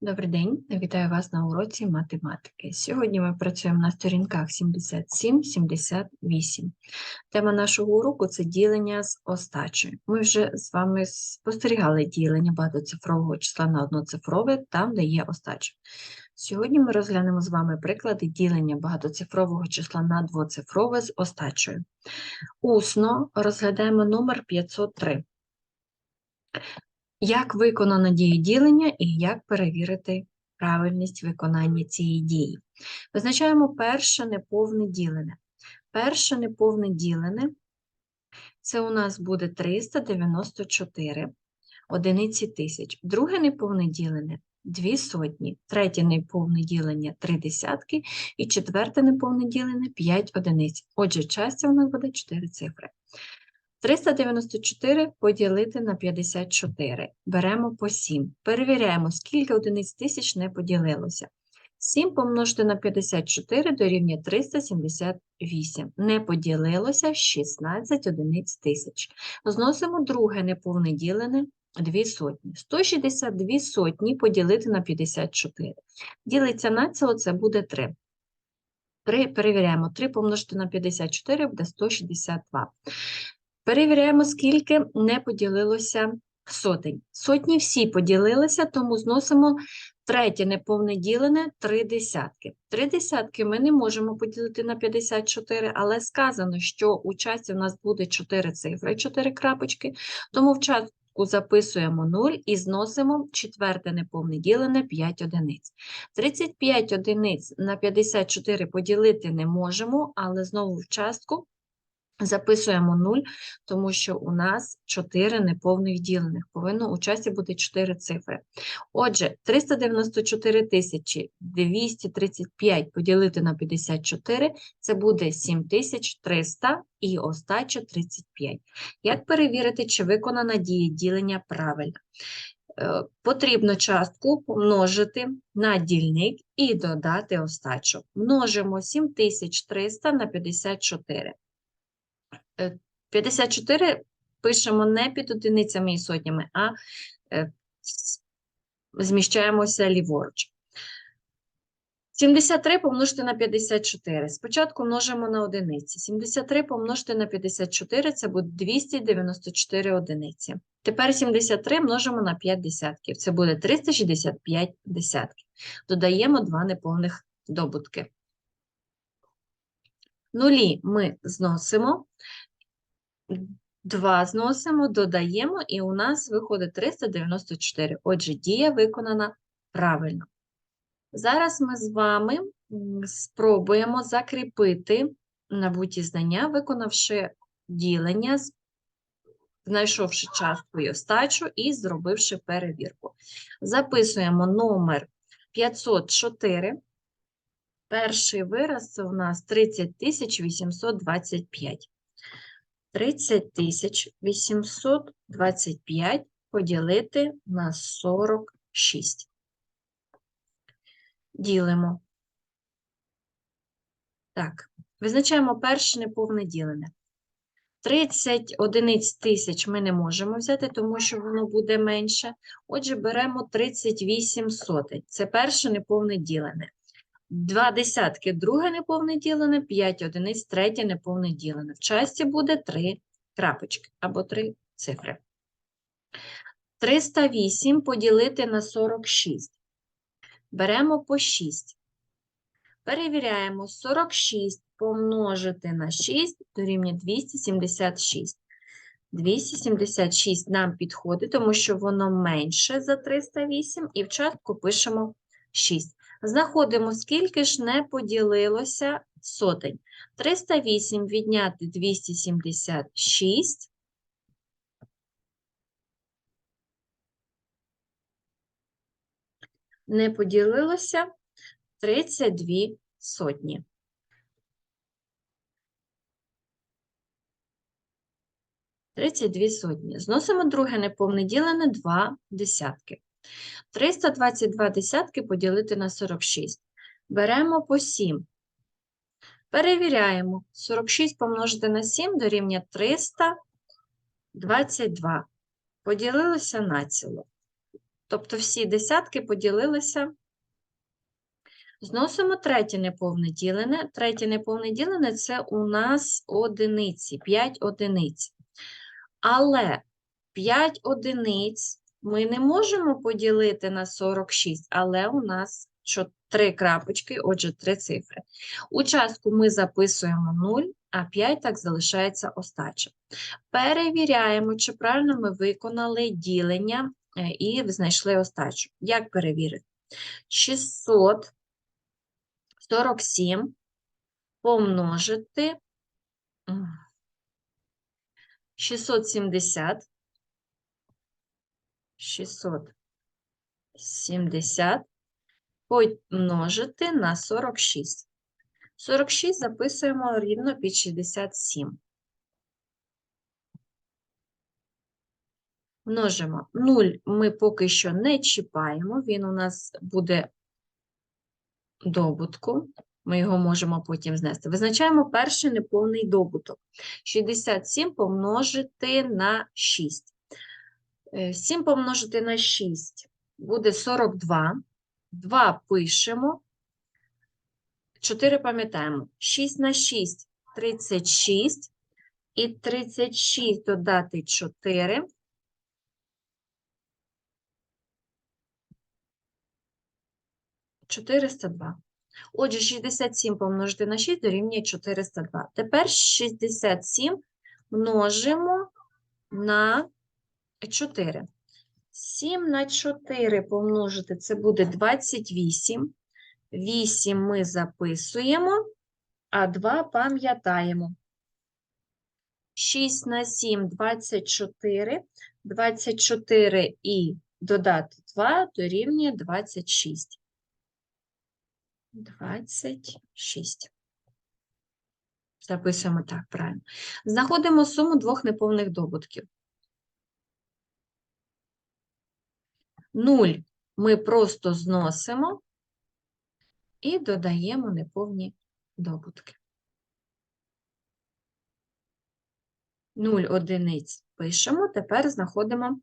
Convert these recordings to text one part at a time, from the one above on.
Добрий день, вітаю вас на уроці математики. Сьогодні ми працюємо на сторінках 77-78. Тема нашого уроку це ділення з остачею. Ми вже з вами спостерігали ділення багатоцифрового числа на одноцифрове, там, де є остача. Сьогодні ми розглянемо з вами приклади ділення багатоцифрового числа на двоцифрове з остачею. Усно розглядаємо номер 503. Як виконано дію ділення і як перевірити правильність виконання цієї дії? Визначаємо перше неповне ділене. Перше неповне ділене це у нас буде 394 одиниці тисяч. Друге неповне ділене 2 сотні, третє неповне ділення 3 десятки і четверте неповне ділене 5 одиниць. Отже, часті у нас буде 4 цифри. 394 поділити на 54. Беремо по 7. Перевіряємо, скільки одиниць тисяч не поділилося. 7 помножити на 54 дорівнює 378. Не поділилося 16 одиниць тисяч. Зносимо друге неповне ділене 2 сотні. 162 сотні поділити на 54. Ділиться на ціло, це буде 3. Перевіряємо, 3 помножити на 54 буде 162. Перевіряємо, скільки не поділилося сотень. Сотні всі поділилися, тому зносимо третє неповне ділене 3 десятки. 3 десятки ми не можемо поділити на 54, але сказано, що у часі у нас буде 4 цифри, 4 крапочки, тому в частку записуємо 0 і зносимо четверте неповне ділене 5 одиниць. 35 одиниць на 54 поділити не можемо, але знову в частку Записуємо 0, тому що у нас 4 неповних ділених. Повинно у часі бути 4 цифри. Отже, 394 тисячі 235 поділити на 54 це буде 7300 і остача 35. Як перевірити, чи виконана дія ділення правильно? Е, Потрібно частку помножити на дільник і додати остачу. Множимо 7300 на 54. 54 пишемо не під одиницями і сотнями, а е, зміщаємося ліворуч. 73 помножити на 54. Спочатку множимо на одиниці. 73 помножити на 54 це буде 294 одиниці. Тепер 73 множимо на 5 десятків. Це буде 365 десятків. Додаємо два неповних добутки. Нулі ми зносимо, 2 зносимо, додаємо, і у нас виходить 394. Отже, дія виконана правильно. Зараз ми з вами спробуємо закріпити набуті знання, виконавши ділення, знайшовши частку і остачу і зробивши перевірку. Записуємо номер 504. Перший вираз у нас 30 825. 30 825 поділити на 46. Ділимо. Так, визначаємо перше неповне ділене. 30 одиниць тисяч ми не можемо взяти, тому що воно буде менше. Отже, беремо 38 сотень. Це перше неповне ділене. Два десятки друге неповне ділене, 5 одиниць третє неповне ділене. В часті буде 3 крапочки або 3 цифри. 308 поділити на 46. Беремо по 6. Перевіряємо 46 помножити на 6 дорівнює 276. 276 нам підходить, тому що воно менше за 308, і в частку пишемо 6. Знаходимо, скільки ж не поділилося сотень. 308 відняти 276. Не поділилося 32 сотні. Тридцять дві сотні. Зносимо друге неповне ділене 2 десятки. 322 десятки поділити на 46. Беремо по 7. Перевіряємо. 46 помножити на 7 дорівнює 322. Поділилося на ціло. Тобто всі десятки поділилися. Зносимо третє неповне ділене. Третє неповне ділене – це у нас одиниці, 5 одиниць. Але 5 одиниць ми не можемо поділити на 46, але у нас що- три крапочки, отже, три цифри. У частку ми записуємо 0, а 5 так залишається остача. Перевіряємо, чи правильно ми виконали ділення е, і знайшли остачу. Як перевірити? 647 помножити 670 670 помножити на 46. 46 записуємо рівно під 67. Множимо. 0 ми поки що не чіпаємо, він у нас буде добутку. Ми його можемо потім знести. Визначаємо перший неповний добуток. 67 помножити на 6. Е, 7 помножити на 6 буде 42. 2 пишемо. 4 пам'ятаємо. 6 на 6 – 36. І 36 додати 4 – 402. Отже, 67 помножити на 6 дорівнює 402. Тепер 67 множимо на 4. 7 на 4 помножити – це буде 28. 8 ми записуємо, а 2 пам'ятаємо. 6 на 7 – 24. 24 і додати 2 дорівнює 26. 26. Записуємо так, правильно. Знаходимо суму двох неповних добутків. 0 ми просто зносимо і додаємо неповні добутки. 0 одиниць пишемо, тепер знаходимо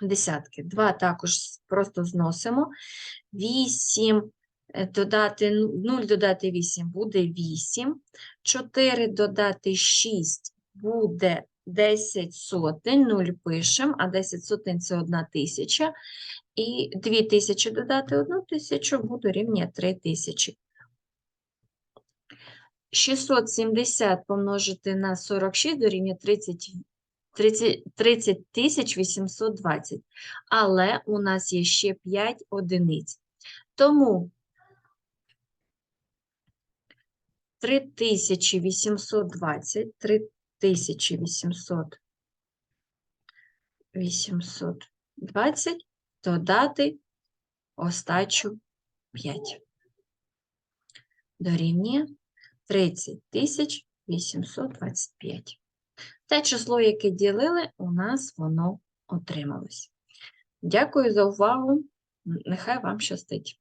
десятки. 2 також просто зносимо. 8 Е, додати 0 додати 8 буде 8, 4 додати 6 буде 10 сотень, 0 пишемо, а 10 сотень – це 1 тисяча, і 2 тисячі додати 1 тисячу буде рівня 3 тисячі. 670 помножити на 46 дорівнює 30 30 30 тисяч 820, але у нас є ще 5 одиниць. Тому 3820, 3800, 820 додати остачу 5. Дорівнює 30825. Те число, яке ділили, у нас воно отрималось. Дякую за увагу. Нехай вам щастить.